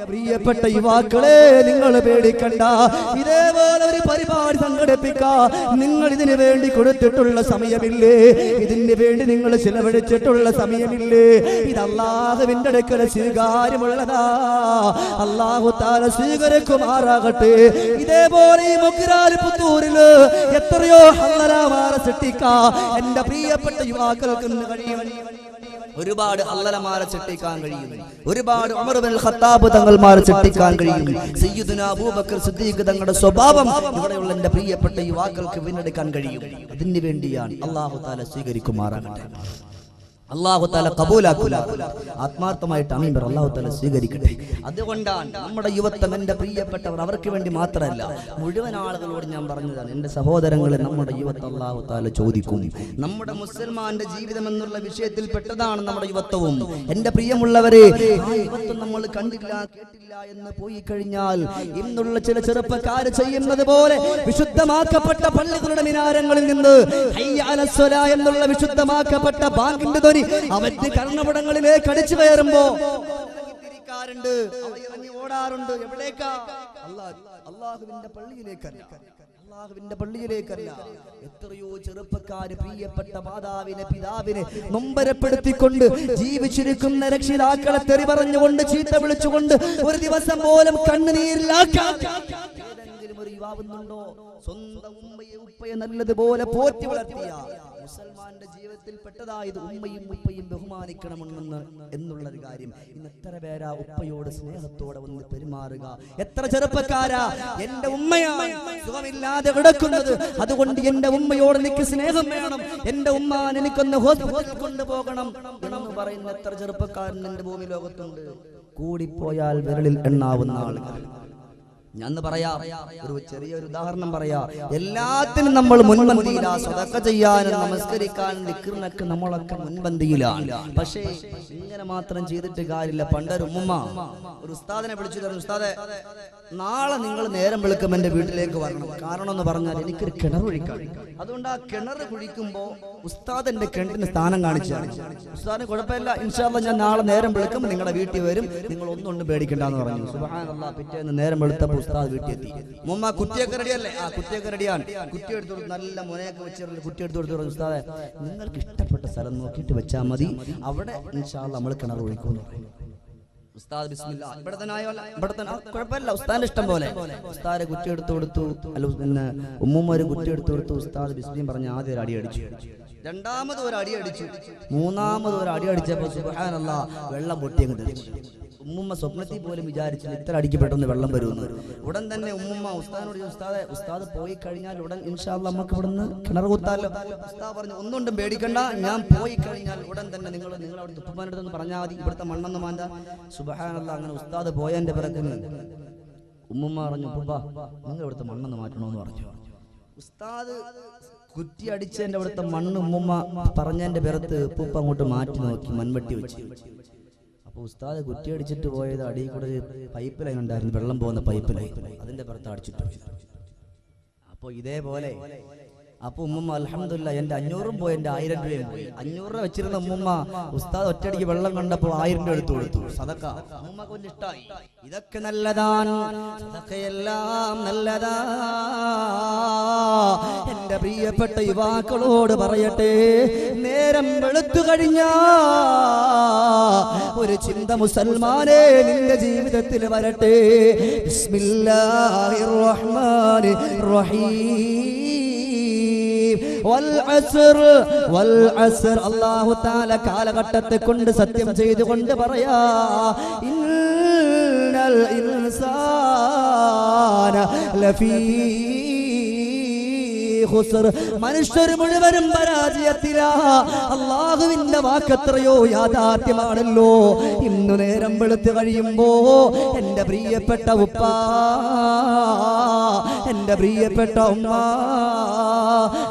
എന്റെ പ്രിയപ്പെട്ട യുവാക്കളെ നിങ്ങൾ പേടിക്കണ്ട. ഇതേപോലെ ഒരു പരിപാടി സംഘടിപ്പിക്കാ. നിങ്ങൾ ഇതിനു വേണ്ടി കൊടുത്തിട്ടുള്ള സമയമില്ലേ? ഇതിന് വേണ്ടി നിങ്ങൾ ചിലവഴിച്ചിട്ടുള്ള സമയമില്ലേ? ഇത് അള്ളാഹുവിന്റെ അടുക്കൽ സ്വീകാര്യമുള്ളതാ. അള്ളാഹു താല സ്വീകരിക്കുമാറാകട്ടെ. ഇതേപോലെ ഈ മുഗ്രാൽ പുത്തൂരിൽ എത്രയോ ഹല്ലരാമാറ സൃഷ്ടിക്ക. എന്റെ പ്രിയപ്പെട്ട യുവാക്കൾക്ക് കഴിയും. ഒരുപാട് അല്ലലമാരെ ചെട്ടിക്കാൻ കഴിയും ഒരുപാട് ഖത്താബ് തങ്ങൾമാരെ ചെട്ടിക്കാൻ കഴിയും സയ്യിദുന അബൂബക്കർ സിദ്ദീഖ് തങ്ങളുടെ സ്വഭാവം ഇവിടെയുള്ള എന്റെ പ്രിയപ്പെട്ട യുവാക്കൾക്ക് വീണ്ടെടുക്കാൻ കഴിയും. അതിന് വേണ്ടിയാണ് അള്ളാഹു താല സ്വീകരിക്കുമാറാകട്ടെ. അള്ളാഹു താല കബൂലാക്കൂല. ആത്മാർത്ഥമായിട്ട് അമീൻ പറ അള്ളാഹു സ്വീകരിക്കട്ടെ. അതുകൊണ്ടാണ് നമ്മുടെ യുവത്വം എന്റെ പ്രിയപ്പെട്ടവർ അവർക്ക് വേണ്ടി മാത്രമല്ല മുഴുവൻ ആളുകളോട് ഞാൻ പറഞ്ഞതാണ് എന്റെ സഹോദരങ്ങളെ നമ്മുടെ യുവത്വം അള്ളാഹു താല ചോദിക്കും. നമ്മുടെ മുസൽമാന്റെ ജീവിതം എന്നുള്ള വിഷയത്തിൽ പെട്ടതാണ് നമ്മുടെ യുവത്വവും. എന്റെ പ്രിയമുള്ളവരെ യുവത്വം നമ്മൾ കണ്ടില്ല കേട്ടില്ല എന്ന് പോയി കഴിഞ്ഞാൽ ഇന്നുള്ള ചില ചെറുപ്പക്കാര് ചെയ്യുന്നത് പോലെ വിശുദ്ധമാക്കപ്പെട്ട പള്ളികളുടെ മിനാരങ്ങളിൽ നിന്ന് എന്നുള്ള വിശുദ്ധമാക്കപ്പെട്ട ബാങ്കിന്റെ ധ്വനി അവന്റെ കർണപടങ്ങളിലേക്ക് അടിച്ചു കയറുമ്പോ തിരിക്കാറുണ്ട്. ഓടാറുണ്ട്. എവിടേക്കാ? അള്ളാഹുവിന്റെ പള്ളിയിലേക്കല്ല. അള്ളാഹുവിന്റെ പള്ളിയിലേക്കല്ല. എത്രയോ ചെറുപ്പക്കാര് പ്രിയപ്പെട്ട മാതാവിനെ പിതാവിനെ നൊമ്പരപ്പെടുത്തിക്കൊണ്ട് ജീവിച്ചിരിക്കുന്ന രക്ഷിതാക്കളെ തെറി പറഞ്ഞുകൊണ്ട് ചീത്ത വിളിച്ചുകൊണ്ട് ഒരു ദിവസം പോലും കണ്ണുനീരിലാക്കാൻ ഏതെങ്കിലും ഒരു യുവാവുന്നുണ്ടോ സ്വന്തം ഉമ്മയെ ഉപ്പയെ നല്ലതുപോലെ പോറ്റി വളർത്തിയ. മുസൽമാന്റെ ജീവിതത്തിൽ പെട്ടതായത് ഉമ്മയും ഉപ്പയും ബഹുമാനിക്കണമെന്ന് എന്നുള്ളൊരു കാര്യം. ഇന്ന് എത്ര പേരാ ഉപ്പയോട് സ്നേഹത്തോടെ വന്ന് പെരുമാറുക? എത്ര ചെറുപ്പക്കാരാ? എന്റെ ഉമ്മയാണ് സുഖമില്ലാതെ കിടക്കുന്നത്. അതുകൊണ്ട് എന്റെ ഉമ്മയോട് എനിക്ക് സ്നേഹം വേണം. എന്റെ ഉമ്മാൻ എനിക്കൊന്ന് ഹോസ്പിറ്റലിൽ കൊണ്ടുപോകണം എന്ന് പറയുന്ന എത്ര ചെറുപ്പക്കാരൻ എന്റെ ഭൂമി ലോകത്തുണ്ട് കൂടിപ്പോയാൽ വിരളിൽ എണ്ണാവുന്ന ആളുകൾ. ഞാൻ പറയാ. ഒരു ചെറിയൊരു ഉദാഹരണം പറയാ. എല്ലാത്തിനും നമ്മൾ മുൻപന്തിയിലാ സ്വതക്ക ചെയ്യാനും നമസ്കരിക്കാൻ നിൽക്കുന്നൊക്കെ നമ്മളൊക്കെ മുൻപന്തിയിലാണ്. പക്ഷേ ഇങ്ങനെ മാത്രം ചെയ്തിട്ട് കാര്യമില്ല. പണ്ടൊരു ഉമ്മ ഒരു ഉസ്താദിനെ വിളിച്ചു തരുന്നു ഉസ്താദെ നാളെ നിങ്ങൾ നേരം വെളുക്കും എന്റെ വീട്ടിലേക്ക് വരണം. കാരണം എന്ന് പറഞ്ഞാൽ എനിക്കൊരു കിണർ കുഴിക്കാൻ അതുകൊണ്ട് ആ കിണർ കുഴിക്കുമ്പോ ഉസ്താദ് എന്റെ കിണറ്റിന് സ്ഥാനം കാണിച്ചാണ്. ഉസ്താദിന് കുഴപ്പമില്ല. ഇൻഷാല്ല ഞാൻ നാളെ നേരം വെളുക്കും നിങ്ങളുടെ വീട്ടിൽ വരും. നിങ്ങൾ ഒന്നും പേടിക്കണ്ടെന്ന് പറഞ്ഞു. പിറ്റേന്ന് നേരം വെളുത്തപ്പോൾ ഉസ്താദ് വീട്ടിൽ എത്തി മുമ്മ കുറ്റിയൊക്കെ റെഡിയല്ലേ? ആ കുറ്റിയൊക്കെ റെഡിയാണ്. കുറ്റി എടുത്തു കൊടുത്ത് നല്ല മുനയൊക്കെ വെച്ചിട്ടുണ്ട് കുറ്റി എടുത്തു കൊടുത്തു ഉസ്താദെ നിങ്ങൾക്ക് ഇഷ്ടപ്പെട്ട സ്ഥലം നോക്കിയിട്ട് വെച്ചാൽ മതി. അവിടെ ഇൻഷാല്ല നമ്മൾ കിണർ ഒഴിക്കുമെന്ന് പറഞ്ഞു ഉസ്താദ് ഇഷ്ടം പോലെ. ഉസ്താദ് കുറ്റി എടുത്തു കൊടുത്തു. അല്ല പിന്നെ ഒരു കുറ്റി എടുത്തു കൊടുത്തു. ഉസ്താദ് ബിസ്മിയും പറഞ്ഞ് ആദ്യം ഒരു അടി അടിച്ചു. രണ്ടാമത് ഒരു അടി അടിച്ചു. മൂന്നാമത് ഒരു അടി അടിച്ചപ്പോൾ സുബ്ഹാനല്ലാ വെള്ളം പൊട്ടി അങ്ങ് തെളിച്ചു ഉമ്മുമ്മ സ്വപ്നത്തിൽ പോലും വിചാരിച്ചു ഇത്ര അടിക്ക് പെട്ടെന്ന് വെള്ളം വരുമെന്ന്. ഉടൻ തന്നെ ഉമ്മുമ്മ ഉസ്താദിനോട് ഉസ്താദ് ഉസ്താദെ പോയി കഴിഞ്ഞാൽ ഉടൻ ഇൻഷാല്ല നമുക്ക് ഇവിടുന്ന് കിണർ കുത്താലോ? ഉസ്താദ് പറഞ്ഞു ഒന്നുകൊണ്ടും പേടിക്കണ്ട ഞാൻ പോയി കഴിഞ്ഞാൽ ഉടൻ തന്നെ നിങ്ങൾ നിങ്ങൾ അവിടെ തുപ്പമാനടുത്തൊന്ന് പറഞ്ഞാൽ മതി ഇവിടുത്തെ മണ്ണെന്ന് മാന്ത. സുബഹാനല്ല അങ്ങനെ ഉസ്താദ് പോയതിന്റെ പിറക്കുന്നു ഉമ്മുമ്മ പറഞ്ഞു ഉപ്പ നിങ്ങൾ ഇവിടുത്തെ മണ്ണെന്ന് മാറ്റണമെന്ന് പറഞ്ഞു. ഉസ്താദ് കുറ്റി അടിച്ചതിന്റെ അവിടുത്തെ മണ്ണ് ഉമ്മുമ്മ പറഞ്ഞതിന്റെ പിറത്ത് ഉപ്പുപ്പ അങ്ങോട്ട് മാറ്റി നോക്കി മൺവെട്ടി വെച്ച്. അപ്പൊ ഉസ്താദ് കുറ്റി അടിച്ചിട്ട് പോയത് അടിയിൽ കൂടെ പൈപ്പ് ലൈൻ ഉണ്ടായിരുന്നു വെള്ളം പോകുന്ന പൈപ്പ് ലൈൻ അതിന്റെ പുറത്ത് അടിച്ചിട്ട് അപ്പൊ ഇതേപോലെ അപ്പൊ ഉമ്മ അലഹമില്ല എന്റെ അഞ്ഞൂറും പോയി എന്റെ ആയിരം രൂപയും പോയി. അഞ്ഞൂറ് രൂപ വെച്ചിരുന്ന ഉമ്മ ഉസ്താദ് ഒറ്റടിക്ക് വെള്ളം കണ്ടപ്പോ ആയിരം രൂപ എടുത്തു കൊടുത്തു. സദക്ക. ഉമ്മക്ക് ഇഷ്ടായി. ഇതൊക്കെ നല്ലതാണ്. എല്ലാം നല്ലതാ. എന്റെ പ്രിയപ്പെട്ട യുവാക്കളോട് പറയട്ടെ. നേരം വെളുത്തു കഴിഞ്ഞാ ഒരു ചിന്ത മുസൽമാനെ നിന്റെ ജീവിതത്തിൽ വരട്ടെ. ബിസ്മില്ലാഹിർ റഹ്മാനിർ റഹീം. അല്ലാഹു തആല കാലഘട്ടത്തെ കൊണ്ട് സത്യം ചെയ്തുകൊണ്ട് പറയാ ഇൻസാന ലഫീ മനുഷ്യർ മുഴുവനും പരാജയത്തിലാ. അള്ളാഹുവിന്റെ വാക്കെത്രയോ യാഥാർത്ഥ്യമാണല്ലോ. ഇന്നു നേരം വെളുത്ത് കഴിയുമ്പോ എന്റെ പ്രിയപ്പെട്ട ഉപ്പ എന്റെ പ്രിയപ്പെട്ട ഉമ്മ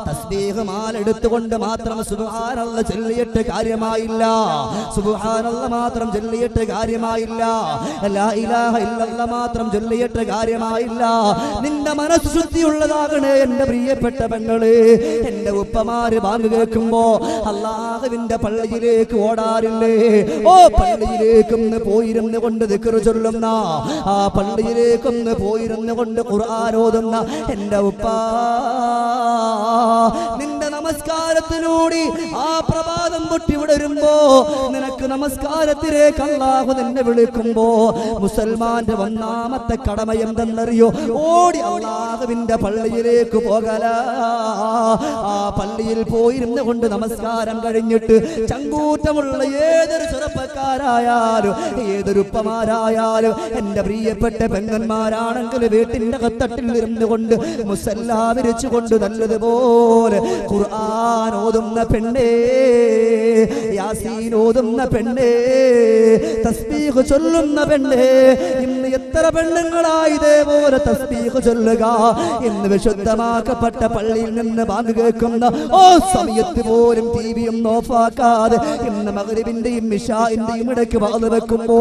തസ്ബീഹ് മാലെടുത്തുകൊണ്ട് മാത്രം സുബ്ഹാനല്ല ചൊല്ലിയിട്ട് കാര്യമായില്ല. സുബ്ഹാനല്ല മാത്രം ചൊല്ലിയിട്ട് കാര്യമായില്ല. മാത്രം ചൊല്ലിയിട്ട് കാര്യമായില്ല. നിന്റെ മനസ്സ് ശുദ്ധിയുള്ളതാകണേ എന്റെ പ്രിയപ്പെട്ട പെങ്ങൾ. എന്റെ ഉപ്പമാര് ബാങ്ക് കേൾക്കുമ്പോ അള്ളാഹുവിന്റെ പള്ളിയിലേക്ക് ഓടാറില്ലേ? ഓ പള്ളിയിലേക്കൊന്ന് പോയിരുന്ന് കൊണ്ട് ദിക്റ് ചൊല്ലുന്ന ആ പള്ളിയിലേക്കൊന്ന് പോയിരുന്നു കൊണ്ട് ഖുർആൻ ഓതുന്ന എന്റെ ഉപ്പ നിന്റെ നമസ്കാരത്തിലൂടെ ആ പ്രഭാതം പൊട്ടി വിടരുമ്പോ നിനക്ക് നമസ്കാരത്തിലേക്ക് അള്ളാഹു നിന്നെ വിളിക്കുമ്പോ മുസൽമാന്റെ ഒന്നാമത്തെ കടമ എന്തെന്നറിയോ? ഓടി അള്ളാഹുവിന്റെ പള്ളിയിലേക്ക് പോകല. ആ പള്ളിയിൽ പോയിരുന്ന കൊണ്ട് നമസ്കാരം കഴിഞ്ഞിട്ട് ചങ്കൂറ്റമുള്ള ഏതൊരു ചെറുപ്പക്കാരായാലും ഏതൊരു ഉപ്പമാരായാലും എന്റെ പ്രിയപ്പെട്ട പെങ്ങന്മാരാണെങ്കിൽ വീട്ടിന്റെ കത്തട്ടിൽ ഇരുന്നു കൊണ്ട് മുസല്ലാ വിരിച്ചുകൊണ്ട് നല്ലതുപോലെ ഖുർആൻ ഓതുന്ന പെണ്ണേ യാസീൻ ഓതുന്ന പെണ്ണേ തസ്ബീഹ് ചൊല്ലുന്ന പെണ്ണേ എത്ര പെണ്ണുങ്ങളായി ഇതേപോലെ തസ്ബീഹ് ചൊല്ലുക എന്ന് വിശുദ്ധമാക്കപ്പെട്ട പള്ളിയിൽ നിന്ന് പാങ്ക് കേൾക്കുന്ന ഓ സമയത്ത് പോലും ടി വിയും ഓഫാക്കാതെ ഇന്ന് മകരിവിന്റെയും മിഷാന്റെയും ഇടയ്ക്ക് വാത് വെക്കുമ്പോ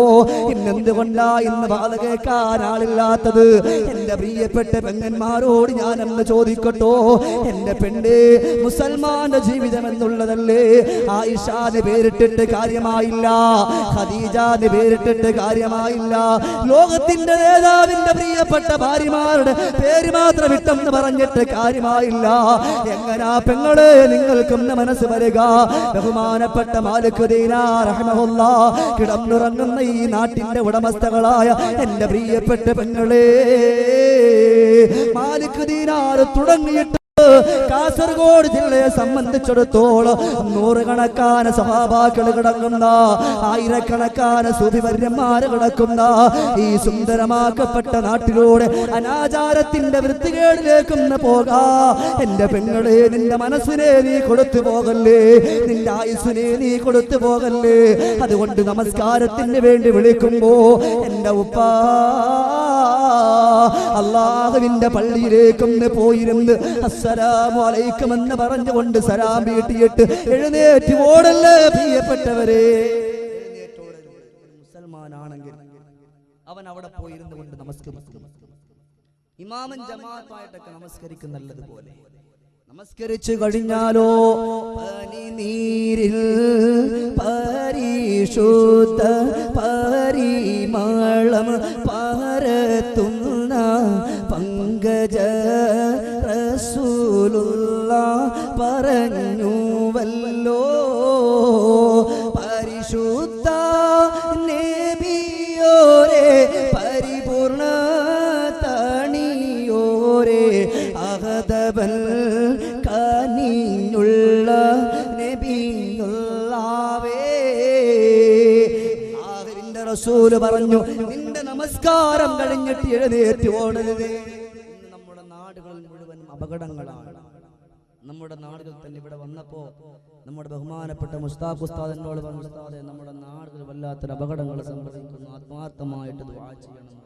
ഇന്നെന്തുകൊണ്ടാ ഇന്ന് വാത് കേൾക്കാൻ ആളില്ലാത്തത്? എന്റെ പ്രിയപ്പെട്ട പെങ്ങന്മാരോട് ഞാൻ എന്ന് ചോദിക്കട്ടോ. എന്റെ പെണ്ണ് മുസൽമാന്റെ ജീവിതം എന്നുള്ളതല്ലേ? ആയിഷാന് പേരിട്ടിട്ട് കാര്യമായില്ല ഖദീജാന് പേരിട്ടിട്ട് കാര്യമായില്ല. ലോകത്തിന്റെ നേതാവിന്റെ പ്രിയപ്പെട്ട ഭാര്യമാരുടെ പേര് മാത്രം ഇട്ടെന്ന് പറഞ്ഞിട്ട് കാര്യമായില്ല. എങ്ങനാ പെങ്ങളെ നിങ്ങൾക്കൊന്ന് മനസ്സ് വരിക? ബഹുമാനപ്പെട്ട മാലിക് ദീനാർ റഹ്മഹുല്ല കിടന്നുറങ്ങുന്ന ഈ നാട്ടിന്റെ ഉടമസ്ഥകളായ എന്റെ പ്രിയപ്പെട്ട പെങ്ങളെ. മാലിക്കുദീനാർ തുടങ്ങിയിട്ട് കാസർഗോഡ് ജില്ലയെ സംബന്ധിച്ചിടത്തോളം നൂറുകണക്കാന സഹാബാക്കൾ കിടക്കുന്ന ആയിരക്കണക്കാന സുധിവര്യന്മാര് കിടക്കുന്ന ഈ സുന്ദരമാക്കപ്പെട്ട നാട്ടിലൂടെ അനാചാരത്തിന്റെ വൃത്തികേടിലേക്കൊന്ന് പോകാ. എന്റെ പെങ്ങളെ നിന്റെ മനസ്സിനെ നീ കൊടുത്തു പോകല്ലേ? നിന്റെ ആയുസ്സിനെ നീ കൊടുത്തു പോകല്ലേ? അതുകൊണ്ട് നമസ്കാരത്തിന് വേണ്ടി വിളിക്കുമ്പോ എന്റെ ഉപ്പാ അള്ളാഹുവിന്റെ പള്ളിയിലേക്കൊന്ന് പോയിരുന്ന് അസ്സലാമു അലൈക്കും എന്ന് പറഞ്ഞുകൊണ്ട് സലാം വീട്ടിയിട്ട് എഴുന്നേറ്റ് ഓടല്ലേ പ്രിയപ്പെട്ടവരെ. മുസൽമാനാണെങ്കിൽ അവൻ അവിടെ പോയിരുന്നു കൊണ്ട് നമസ്കരിക്കും. ഇമാമൻ ജമാഅത്തായിട്ടൊക്കെ നമസ്കരിക്കും നല്ലതുപോലെ നമസ്കരിച്ചു കഴിഞ്ഞാലോ പനിനീരിൽ പരിശുദ്ധ പരിമളം പങ്കജ റസൂലുള്ള പറഞ്ഞുവല്ലോ. പരിശുദ്ധ നബിയോരെ പരിപൂർണ തണിയോരെ അഹദബൽ കനിഞ്ഞുള്ള നബിയുള്ളാവേ. ആഹ്റിന്റെ റസൂൽ പറഞ്ഞു നിന്റെ നമസ്കാരം കഴിഞ്ഞിട്ട് എഴുന്നേറ്റ് ഓടരുത്. നാടുകളിൽ മുഴുവൻ അപകടങ്ങളാണ്. നമ്മുടെ നാടുകൾ തന്നെ ഇവിടെ വന്നപ്പോ നമ്മുടെ ബഹുമാനപ്പെട്ട മുസ്താഖ് ഉസ്താദിനോട് പറഞ്ഞു നമ്മുടെ നാടുകൾ വല്ലാത്തൊരു അപകടങ്ങൾ സംഭവിക്കുന്നു. ആത്മാർത്ഥമായിട്ട് ദുആ ചെയ്യണം.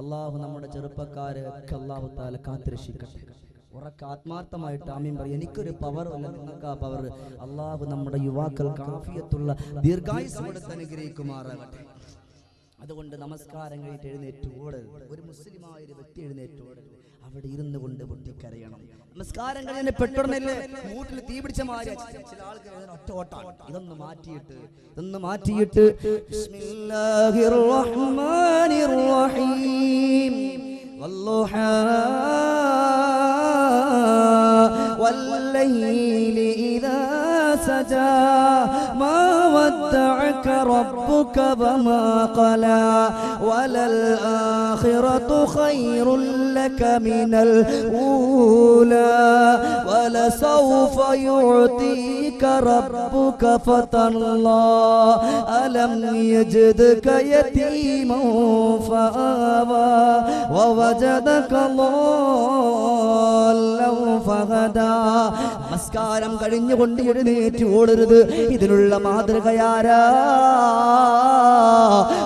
അള്ളാഹു നമ്മുടെ ചെറുപ്പക്കാരെ ഒക്കെ അള്ളാഹു താല കാത്തിരക്ഷിക്കട്ടെ. ഉറക്ക ആത്മാർത്ഥമായിട്ട് ആമീൻ പറയും. എനിക്കൊരു പവർ അല്ല നിങ്ങൾക്ക് ആ പവർ അള്ളാഹു നമ്മുടെ യുവാക്കൾ കാഫിയത്തുള്ള ദീർഘായുസ് കൊടുത്ത് അനുഗ്രഹിക്കുമാറാകട്ടെ അതുകൊണ്ട് നമസ്കാരം കഴിഞ്ഞിട്ട് എഴുന്നേറ്റ് ഓടരുത്. ഒരു മുസ്ലിമായ ഒരു വ്യക്തി എഴുന്നേറ്റ് ഓടരുത്. അവിടെ ഇരുന്ന് കൊണ്ട് പൊട്ടിക്കരയണം. നമസ്കാരം കഴിഞ്ഞ പെട്ടുടനല്ലേ മൂട്ടിൽ തീ പിടിച്ച മാറി ചില ആൾക്കാർ ഒറ്റ ഓട്ടാണ്. ഇതൊന്ന് മാറ്റിയിട്ട് ഇതൊന്ന് മാറ്റിയിട്ട്. ബിസ്മില്ലാഹിർ റഹ്മാനിർ റഹീം വല്ലുഹാ വല്ലൈലി സജാ മാ ودعك ربك وما قلى وللآخرة خير لك من الأولى ولسوف يعطيك ربك فترضى ألم يجدك يتيما فآوى ووجدك ضالا നമസ്കാരം കഴിഞ്ഞുകൊണ്ട് എഴുന്നേറ്റ് ഓടരുത്. ഇതിനുള്ള മാതൃകയാരാ?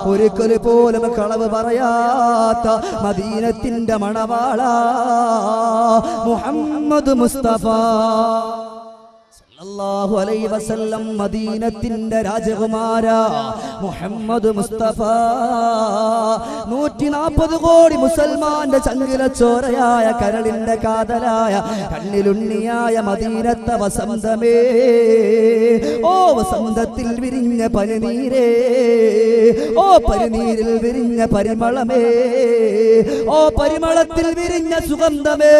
ഒരിക്കൽ പോലും കളവ് പറയാത്ത മദീനത്തിന്റെ മണവാള. മുഹമ്മദ് മുസ്തഫ. മദീനത്തിന്റെ രാജകുമാര മുഹമ്മദ് മുസ്തഫ. നൂറ്റി നാൽപ്പത് കോടി മുസൽമാന്റെ ചങ്കില ചോരയായ കരളിന്റെ കാതലായ കണ്ണിലുണ്ണിയായ മദീനത്തെ വസന്തമേ. ഓ വസന്തത്തിൽ വിരിഞ്ഞ പനിനീരേ. ഓ പരിനീരിൽ വിരിഞ്ഞ പരിമളമേ. ഓ പരിമളത്തിൽ വിരിഞ്ഞ സുഗന്ധമേ.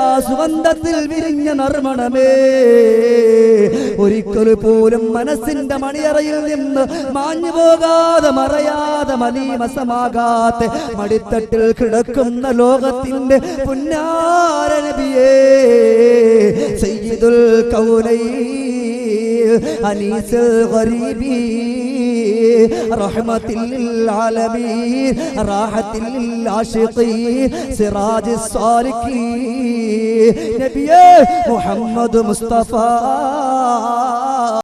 ആ സുഗന്ധത്തിൽ വിരിഞ്ഞ നർമ്മണമേ. ഒരിക്കൽ പോലും മനസ്സിന്റെ മണിയറയിൽ നിന്ന് മാഞ്ഞു പോകാതെ മറയാതെ മലീമസമാകാത്ത മടിത്തട്ടിൽ കിടക്കുന്ന ലോകത്തിന്റെ പുന്നാരനബിയേ സയ്യിദുൽ അനീസ് ഗരീബി. رحمة للعالمين راحة للعاشقين سراج الصالحين نبي محمد مصطفى